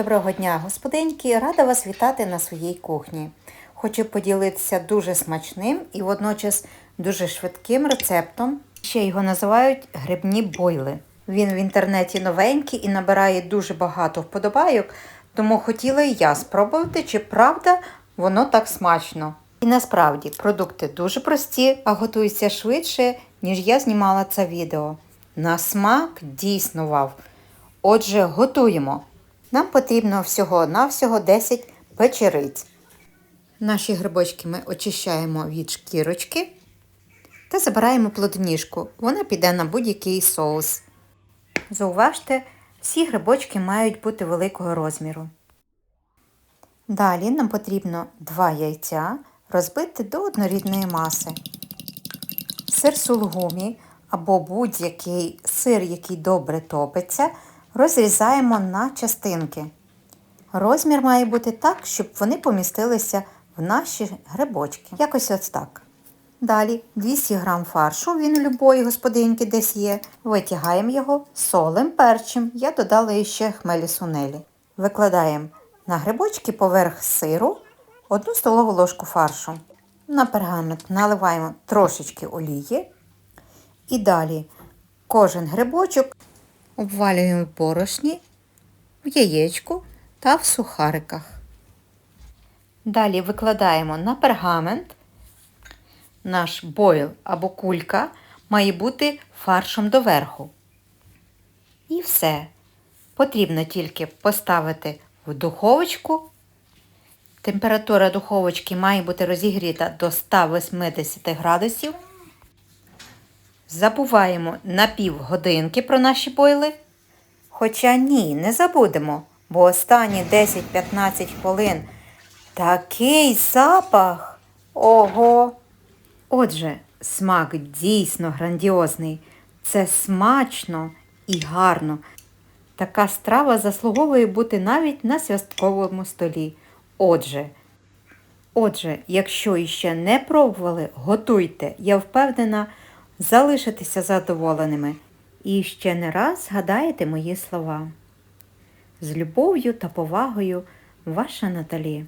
Доброго дня, господиньки! Рада вас вітати на своїй кухні. Хочу поділитися дуже смачним і водночас дуже швидким рецептом. Ще його називають грибні бойли. Він в інтернеті новенький і набирає дуже багато вподобайок, тому хотіла і я спробувати, чи правда воно так смачно. І насправді продукти дуже прості, а готуються швидше, ніж я знімала це відео. На смак дійсно вау. Отже, готуємо. Нам потрібно всього-навсього 10 печериць. Наші грибочки ми очищаємо від шкірочки та забираємо плодоніжку. Вона піде на будь-який соус. Зауважте, всі грибочки мають бути великого розміру. Далі нам потрібно 2 яйця розбити до однорідної маси. Сир сулгумі або будь-який сир, який добре топиться, розрізаємо на частинки. Розмір має бути так, щоб вони помістилися в наші грибочки. Якось ось так. Далі 200 г фаршу, він у любої господинки десь є. Витягаємо його солим, перчим. Я додала ще хмелі сунелі. Викладаємо на грибочки поверх сиру 1 столову ложку фаршу. На пергамент наливаємо трошечки олії. І далі кожен грибочок обвалюємо в борошні, в яєчку та в сухариках. Далі викладаємо на пергамент. Наш бойл або кулька має бути фаршем доверху. І все. Потрібно тільки поставити в духовочку. Температура духовочки має бути розігріта до 180 градусів. Забуваємо на півгодинки про наші бойли. Хоча ні, не забудемо, бо останні 10-15 хвилин такий запах. Ого! Отже, смак дійсно грандіозний. Це смачно і гарно. Така страва заслуговує бути навіть на святковому столі. Отже, отже, якщо іще не пробували, готуйте. Я впевнена, залишитися задоволеними. І ще не раз згадаєте мої слова. З любов'ю та повагою, ваша Наталі.